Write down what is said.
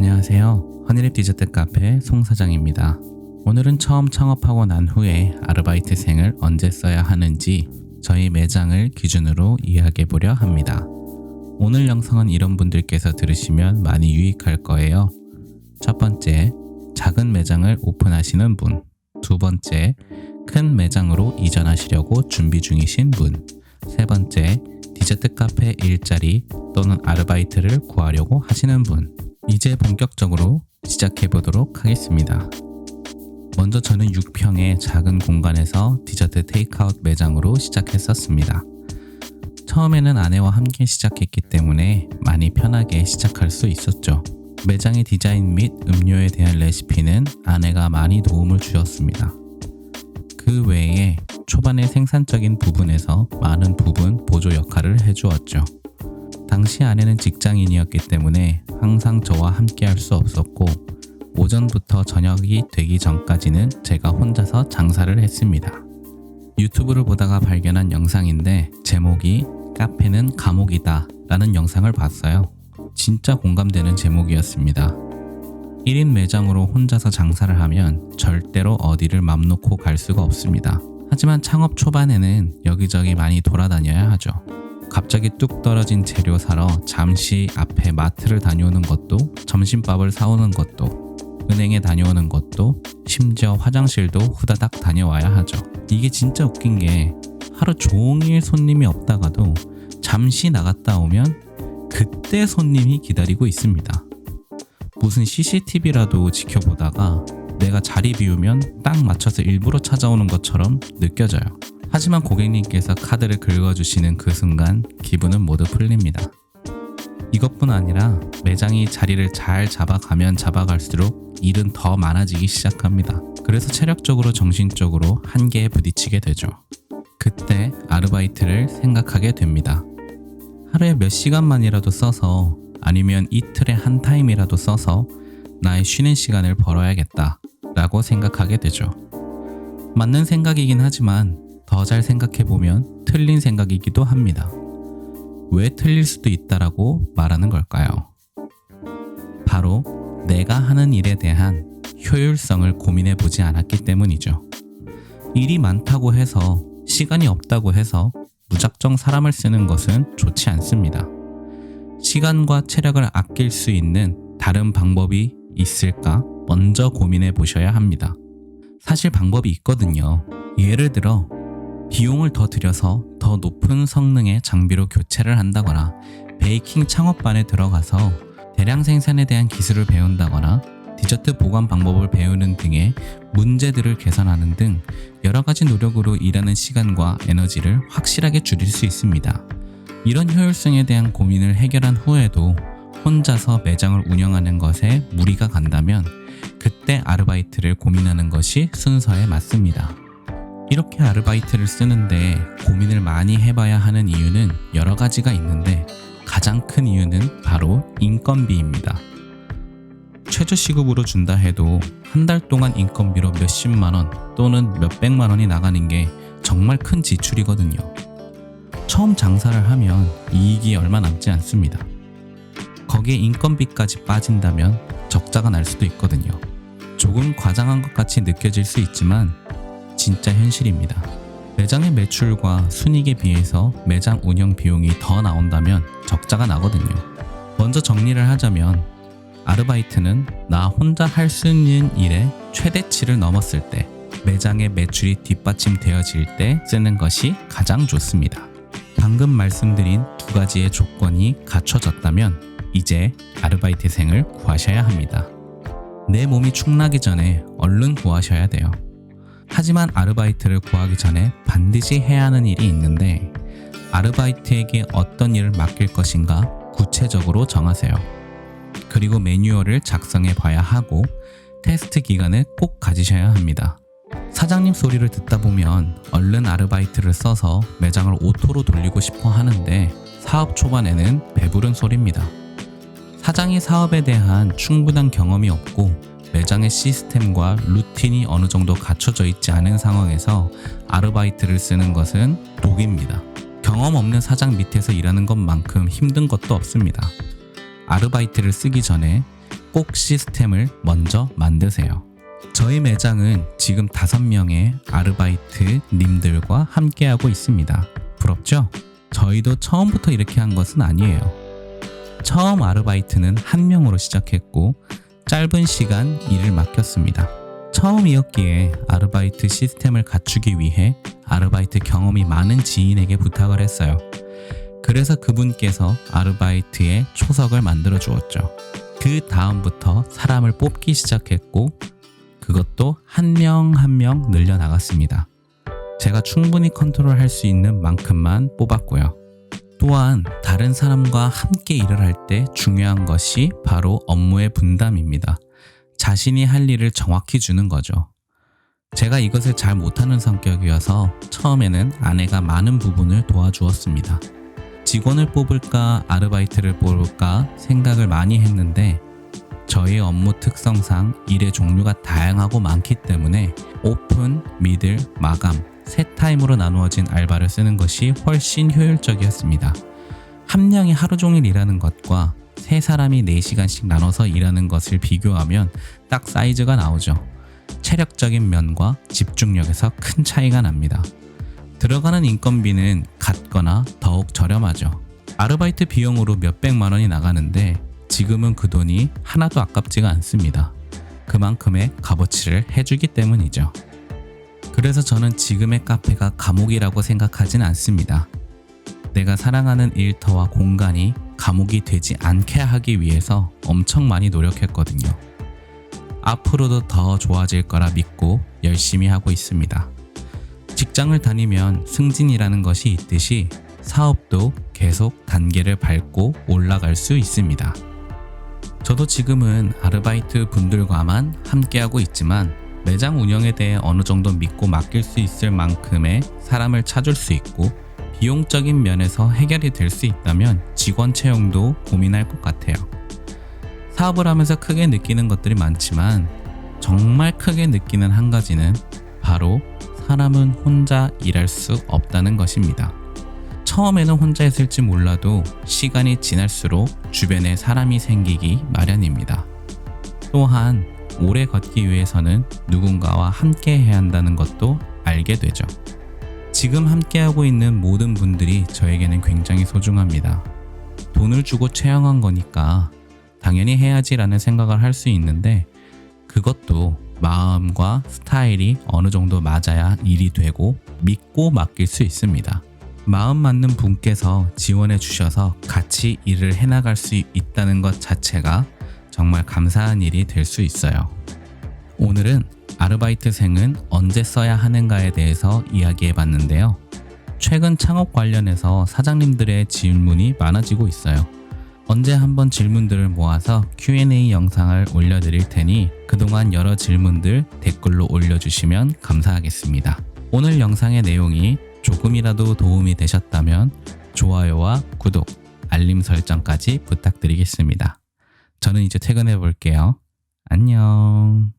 안녕하세요. 허니랩 디저트 카페 송 사장입니다. 오늘은 처음 창업하고 난 후에 아르바이트생을 언제 써야 하는지 저희 매장을 기준으로 이야기해 보려 합니다. 오늘 영상은 이런 분들께서 들으시면 많이 유익할 거예요. 첫 번째, 작은 매장을 오픈하시는 분. 두 번째, 큰 매장으로 이전하시려고 준비 중이신 분. 세 번째, 디저트 카페 일자리 또는 아르바이트를 구하려고 하시는 분. 이제 본격적으로 시작해 보도록 하겠습니다. 먼저 저는 6평의 작은 공간에서 디저트 테이크아웃 매장으로 시작했었습니다. 처음에는 아내와 함께 시작했기 때문에 많이 편하게 시작할 수 있었죠. 매장의 디자인 및 음료에 대한 레시피는 아내가 많이 도움을 주었습니다. 그 외에 초반의 생산적인 부분에서 많은 부분 보조 역할을 해주었죠. 당시 아내는 직장인이었기 때문에 항상 저와 함께 할 수 없었고 오전부터 저녁이 되기 전까지는 제가 혼자서 장사를 했습니다. 유튜브를 보다가 발견한 영상인데 제목이 카페는 감옥이다 라는 영상을 봤어요. 진짜 공감되는 제목이었습니다. 1인 매장으로 혼자서 장사를 하면 절대로 어디를 맘 놓고 갈 수가 없습니다. 하지만 창업 초반에는 여기저기 많이 돌아다녀야 하죠. 갑자기 뚝 떨어진 재료 사러 잠시 앞에 마트를 다녀오는 것도 점심밥을 사오는 것도 은행에 다녀오는 것도 심지어 화장실도 후다닥 다녀와야 하죠. 이게 진짜 웃긴 게 하루 종일 손님이 없다가도 잠시 나갔다 오면 그때 손님이 기다리고 있습니다. 무슨 CCTV라도 지켜보다가 내가 자리 비우면 딱 맞춰서 일부러 찾아오는 것처럼 느껴져요. 하지만 고객님께서 카드를 긁어주시는 그 순간 기분은 모두 풀립니다. 이것뿐 아니라 매장이 자리를 잘 잡아가면 잡아갈수록 일은 더 많아지기 시작합니다. 그래서 체력적으로 정신적으로 한계에 부딪히게 되죠. 그때 아르바이트를 생각하게 됩니다. 하루에 몇 시간만이라도 써서 아니면 이틀에 한 타임이라도 써서 나의 쉬는 시간을 벌어야겠다 라고 생각하게 되죠. 맞는 생각이긴 하지만 더 잘 생각해보면 틀린 생각이기도 합니다. 왜 틀릴 수도 있다라고 말하는 걸까요? 바로 내가 하는 일에 대한 효율성을 고민해 보지 않았기 때문이죠. 일이 많다고 해서 시간이 없다고 해서 무작정 사람을 쓰는 것은 좋지 않습니다. 시간과 체력을 아낄 수 있는 다른 방법이 있을까 먼저 고민해 보셔야 합니다. 사실 방법이 있거든요. 예를 들어 비용을 더 들여서 더 높은 성능의 장비로 교체를 한다거나 베이킹 창업반에 들어가서 대량 생산에 대한 기술을 배운다거나 디저트 보관 방법을 배우는 등의 문제들을 개선하는 등 여러 가지 노력으로 일하는 시간과 에너지를 확실하게 줄일 수 있습니다. 이런 효율성에 대한 고민을 해결한 후에도 혼자서 매장을 운영하는 것에 무리가 간다면 그때 아르바이트를 고민하는 것이 순서에 맞습니다. 이렇게 아르바이트를 쓰는데 고민을 많이 해봐야 하는 이유는 여러 가지가 있는데 가장 큰 이유는 바로 인건비입니다. 최저 시급으로 준다 해도 한 달 동안 인건비로 몇십만 원 또는 몇백만 원이 나가는 게 정말 큰 지출이거든요. 처음 장사를 하면 이익이 얼마 남지 않습니다. 거기에 인건비까지 빠진다면 적자가 날 수도 있거든요. 조금 과장한 것 같이 느껴질 수 있지만 진짜 현실입니다. 매장의 매출과 순익에 비해서 매장 운영 비용이 더 나온다면 적자가 나거든요. 먼저 정리를 하자면 아르바이트는 나 혼자 할 수 있는 일의 최대치를 넘었을 때 매장의 매출이 뒷받침되어질 때 쓰는 것이 가장 좋습니다. 방금 말씀드린 두 가지의 조건이 갖춰졌다면 이제 아르바이트생을 구하셔야 합니다. 내 몸이 축나기 전에 얼른 구하셔야 돼요. 하지만 아르바이트를 구하기 전에 반드시 해야 하는 일이 있는데 아르바이트에게 어떤 일을 맡길 것인가 구체적으로 정하세요. 그리고 매뉴얼을 작성해 봐야 하고 테스트 기간을 꼭 가지셔야 합니다. 사장님 소리를 듣다 보면 얼른 아르바이트를 써서 매장을 오토로 돌리고 싶어 하는데 사업 초반에는 배부른 소리입니다. 사장이 사업에 대한 충분한 경험이 없고 매장의 시스템과 루틴이 어느 정도 갖춰져 있지 않은 상황에서 아르바이트를 쓰는 것은 독입니다. 경험 없는 사장 밑에서 일하는 것만큼 힘든 것도 없습니다. 아르바이트를 쓰기 전에 꼭 시스템을 먼저 만드세요. 저희 매장은 지금 5명의 아르바이트 님들과 함께하고 있습니다. 부럽죠? 저희도 처음부터 이렇게 한 것은 아니에요. 처음 아르바이트는 한 명으로 시작했고 짧은 시간 일을 맡겼습니다. 처음이었기에 아르바이트 시스템을 갖추기 위해 아르바이트 경험이 많은 지인에게 부탁을 했어요. 그래서 그분께서 아르바이트의 초석을 만들어 주었죠. 그 다음부터 사람을 뽑기 시작했고 그것도 한 명 한 명 늘려 나갔습니다. 제가 충분히 컨트롤 할 수 있는 만큼만 뽑았고요. 또한 다른 사람과 함께 일을 할 때 중요한 것이 바로 업무의 분담입니다. 자신이 할 일을 정확히 주는 거죠. 제가 이것을 잘 못하는 성격이어서 처음에는 아내가 많은 부분을 도와주었습니다. 직원을 뽑을까 아르바이트를 뽑을까 생각을 많이 했는데 저희 업무 특성상 일의 종류가 다양하고 많기 때문에 오픈, 미들, 마감 세 타임으로 나누어진 알바를 쓰는 것이 훨씬 효율적이었습니다. 한 명이 하루 종일 일하는 것과 세 사람이 4시간씩 나눠서 일하는 것을 비교하면 딱 사이즈가 나오죠. 체력적인 면과 집중력에서 큰 차이가 납니다. 들어가는 인건비는 같거나 더욱 저렴하죠. 아르바이트 비용으로 몇백만 원이 나가는데 지금은 그 돈이 하나도 아깝지가 않습니다. 그만큼의 값어치를 해주기 때문이죠. 그래서 저는 지금의 카페가 감옥이라고 생각하진 않습니다. 내가 사랑하는 일터와 공간이 감옥이 되지 않게 하기 위해서 엄청 많이 노력했거든요. 앞으로도 더 좋아질 거라 믿고 열심히 하고 있습니다. 직장을 다니면 승진이라는 것이 있듯이 사업도 계속 단계를 밟고 올라갈 수 있습니다. 저도 지금은 아르바이트 분들과만 함께하고 있지만 매장 운영에 대해 어느 정도 믿고 맡길 수 있을 만큼의 사람을 찾을 수 있고 비용적인 면에서 해결이 될 수 있다면 직원 채용도 고민할 것 같아요. 사업을 하면서 크게 느끼는 것들이 많지만 정말 크게 느끼는 한 가지는 바로 사람은 혼자 일할 수 없다는 것입니다. 처음에는 혼자 있을지 몰라도 시간이 지날수록 주변에 사람이 생기기 마련입니다. 또한 오래 걷기 위해서는 누군가와 함께 해야 한다는 것도 알게 되죠. 지금 함께하고 있는 모든 분들이 저에게는 굉장히 소중합니다. 돈을 주고 채용한 거니까 당연히 해야지라는 생각을 할 수 있는데 그것도 마음과 스타일이 어느 정도 맞아야 일이 되고 믿고 맡길 수 있습니다. 마음 맞는 분께서 지원해 주셔서 같이 일을 해나갈 수 있다는 것 자체가 정말 감사한 일이 될 수 있어요. 오늘은 아르바이트생은 언제 써야 하는가에 대해서 이야기해 봤는데요. 최근 창업 관련해서 사장님들의 질문이 많아지고 있어요. 언제 한번 질문들을 모아서 Q&A 영상을 올려드릴 테니 그동안 여러 질문들 댓글로 올려주시면 감사하겠습니다. 오늘 영상의 내용이 조금이라도 도움이 되셨다면 좋아요와 구독, 알림 설정까지 부탁드리겠습니다. 저는 이제 퇴근해 볼게요. 안녕.